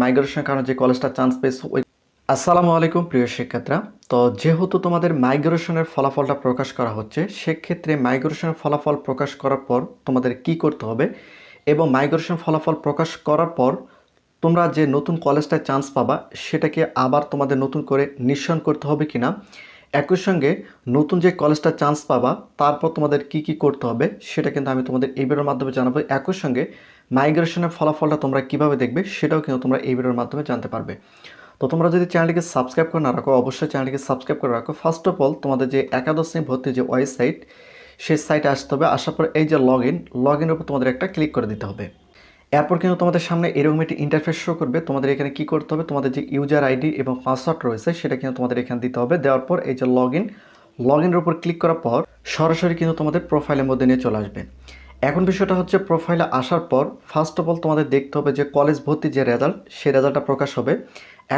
মাইগ্রেশনের কারণে যে কলেজটা চান্স পেয়েছে, ওই আসসালামু আলাইকুম প্রিয় শিক্ষার্থীরা। তো যেহেতু তোমাদের মাইগ্রেশনের ফলাফলটা প্রকাশ করা হচ্ছে, সেক্ষেত্রে মাইগ্রেশনের ফলাফল প্রকাশ করার পর তোমাদের কি করতে হবে এবং মাইগ্রেশন ফলাফল প্রকাশ করার পর তোমরা যে নতুন কলেজটায় চান্স পাবা, সেটাকে আবার তোমাদের নতুন করে নিঃসরণ করতে হবে কিনা একই সঙ্গে নতুন যে কলেজটা চান্স পাবা, তারপর তোমাদের কি কি করতে হবে, সেটা কিন্তু আমি তোমাদের এই ভিডিওর মাধ্যমে জানাব। একই সঙ্গে মাইগ্রেশনের ফলাফলটা তোমরা কীভাবে দেখবে, সেটাও কিন্তু তোমরা এই ভিডিওর মাধ্যমে জানতে পারবে। তো তোমরা যদি চ্যানেলটিকে সাবস্ক্রাইব করে না রাখো, অবশ্যই চ্যানেলটিকে সাবস্ক্রাইব করে রাখো। ফার্স্ট অফ অল তোমাদের যে একাদশ শ্রেণি ভর্তি যে ওয়েবসাইট সেই সাইটে আসতে হবে। আসার পর এই যে লগ ইন লগ ইনের উপর তোমাদের একটা ক্লিক করে দিতে হবে। এরপর কিন্তু তোমাদের সামনে এরকম একটি ইন্টারফেস শো করবে। তোমাদের এখানে কি করতে হবে? তোমাদের যে ইউজার আইডি এবং পাসওয়ার্ড রয়েছে, সেটা কিন্তু তোমাদের এখানে দিতে হবে। দেওয়ার পর এই যে লগ ইন লগ ইনের উপর ক্লিক করার পর সরাসরি কিন্তু তোমাদের প্রোফাইলের মধ্যে নিয়ে চলে আসবে। এখন বিষয়টা হচ্ছে প্রোফাইলে আসার পর ফার্স্ট অফ অল তোমাদের দেখতে হবে যে কলেজ ভর্তি যে রেজাল্ট সেই রেজাল্টটা প্রকাশ হবে।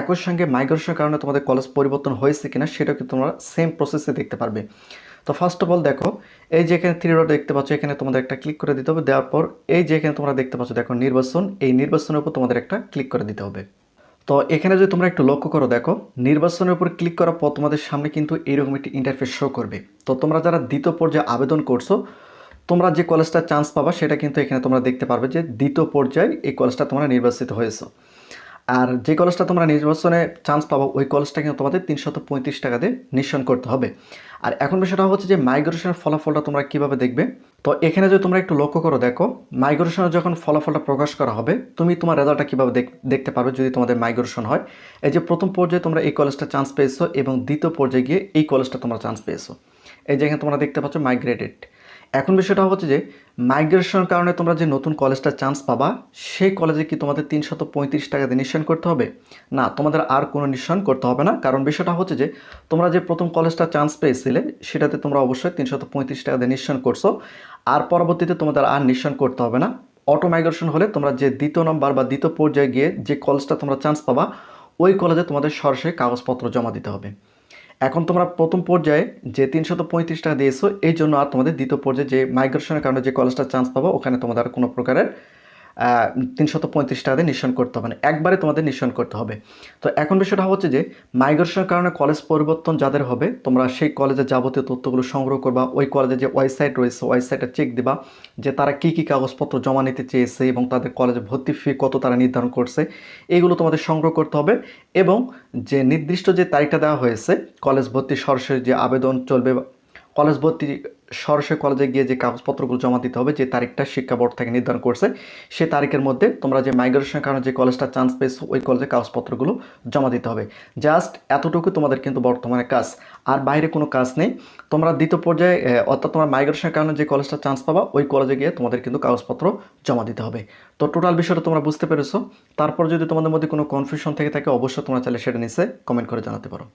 একই সঙ্গে মাইগ্রেশনের কারণে তোমাদের কলেজ পরিবর্তন হয়েছে কিনা, সেটাও কিন্তু তোমরা সেম প্রসেসে দেখতে পারবে। তো ফার্স্ট অফ অল দেখো, এই যে এখানে থ্রি রোড দেখতে পাচ্ছ, এখানে তোমাদের একটা ক্লিক করে দিতে হবে, দেওয়ার পর এই যে এখানে তোমরা দেখতে পাচ্ছ, দেখো নির্বাচন, এই নির্বাচনের উপর তোমাদের একটা ক্লিক করে দিতে হবে। তো এখানে যদি তোমরা একটু লক্ষ্য করো, দেখো নির্বাচনের উপর ক্লিক করার পর তোমাদের সামনে কিন্তু এইরকম একটি ইন্টারফেস শো করবে। তো তোমরা যারা দ্বিতীয় পর্যায়ে আবেদন করছ, তোমরা যে কলেজটা চান্স পাবা, সেটা কিন্তু এখানে তোমরা দেখতে পারবে যে দ্বিতীয় পর্যায়ে এই কলেজটা তোমরা নির্বাচিত হয়েছো। আর যে কলেজটা তোমরা নির্বাচনে চান্স পাবো, ওই কলেজটা কিন্তু তোমাদের তিনশত পঁয়ত্রিশ টাকা দিয়ে নিঃসরণ করতে হবে। আর এখন বিষয়টা হচ্ছে যে মাইগ্রেশনের ফলাফলটা তোমরা কীভাবে দেখবে? তো এখানে যদি তোমরা একটু লক্ষ্য করো, দেখো মাইগ্রেশনের যখন ফলাফলটা প্রকাশ করা হবে, তুমি তোমার রেজাল্টটা কীভাবে দেখতে পারবে যদি তোমাদের মাইগ্রেশন হয়? এই যে প্রথম পর্যায়ে তোমরা এই কলেজটা চান্স পেয়েছ এবং দ্বিতীয় পর্যায়ে গিয়ে এই কলেজটা তোমরা চান্স পেয়েছ। এই যে এখানে তোমরা দেখতে পাচ্ছ মাইগ্রেটেড এখন বিষয়টা হচ্ছে যে মাইগ্রেশনের কারণে তোমরা যে নতুন কলেজটা চান্স পাবা, সেই কলেজে কি তোমাদের তিনশত পঁয়ত্রিশ টাকা দিয়ে নিঃসরণ করতে হবে? না, তোমাদের আর কোনো নিঃসরণ করতে হবে না। কারণ বিষয়টা হচ্ছে যে, তোমরা যে প্রথম কলেজটা চান্স পেয়েছিলে, সেটাতে তোমরা অবশ্যই তিনশত পঁয়ত্রিশ টাকা দিয়ে নিঃসরণ করছ। আর পরবর্তীতে তোমাদের আর নিঃসরণ করতে হবে না। অটো মাইগ্রেশন হলে তোমরা যে দ্বিতীয় নম্বর বা দ্বিতীয় পর্যায়ে গিয়ে যে কলেজটা তোমরা চান্স পাবা, ওই কলেজে তোমাদের সরাসরি কাগজপত্র জমা দিতে হবে। এখন তোমরা প্রথম পর্যায়ে যে তিনশত পঁয়ত্রিশ টাকা দিয়েছ, এই জন্য আর তোমাদের দ্বিতীয় পর্যায়ে যে মাইগ্রেশনের কারণে যে কলেজটা চান্স পাবো, ওখানে তোমাদের আর কোনো প্রকারের তিনশত পঁয়ত্রিশ টাকা দিয়ে নিঃসরণ করতে হবে না। একবারে তোমাদের নিঃসরণ করতে হবে। তো এখন বিষয়টা হচ্ছে যে মাইগ্রেশনের কারণে কলেজ পরিবর্তন যাদের হবে, তোমরা সেই কলেজের যাবতীয় তথ্যগুলো সংগ্রহ করবা, ওই কলেজে যে ওয়েবসাইট রয়েছে ওয়েবসাইটে চেক দিবা যে তারা কী কী কাগজপত্র জমা নিতে চেয়েছে এবং তাদের কলেজে ভর্তি ফি কত তারা নির্ধারণ করছে এইগুলো তোমাদের সংগ্রহ করতে হবে এবং যে নির্দিষ্ট যে তারিখটা দেওয়া হয়েছে কলেজ ভর্তি সরাসরি যে আবেদন চলবে কলেজ ভর্তি সরাসরি কলেজে গিয়ে যে কাগজপত্রগুলো জমা দিতে হবে, যে তারিখটা শিক্ষা বোর্ড থেকে নির্ধারণ করছে, সে তারিখের মধ্যে তোমরা যে মাইগ্রেশনের কারণে যে কলেজটা চান্স পেয়েছ, ওই কলেজে কাগজপত্রগুলো জমা দিতে হবে। জাস্ট এতটুকু তোমাদের কিন্তু বর্তমানে কাজ। আর বাইরে কোনো কাজ নেই। তোমরা দ্বিতীয় পর্যায়ে অর্থাৎ তোমার মাইগ্রেশনের কারণে যে কলেজটা চান্স পাবা, ওই কলেজে গিয়ে তোমাদের কিন্তু কাগজপত্র জমা দিতে হবে। তো টোটাল বিষয়টা তোমরা বুঝতে পেরেছ। তারপর যদি তোমাদের মধ্যে কোনো কনফিউশন থেকে থাকে, অবশ্যই তোমরা চাইলে সেটা নিচে কমেন্ট করে জানাতে পারো।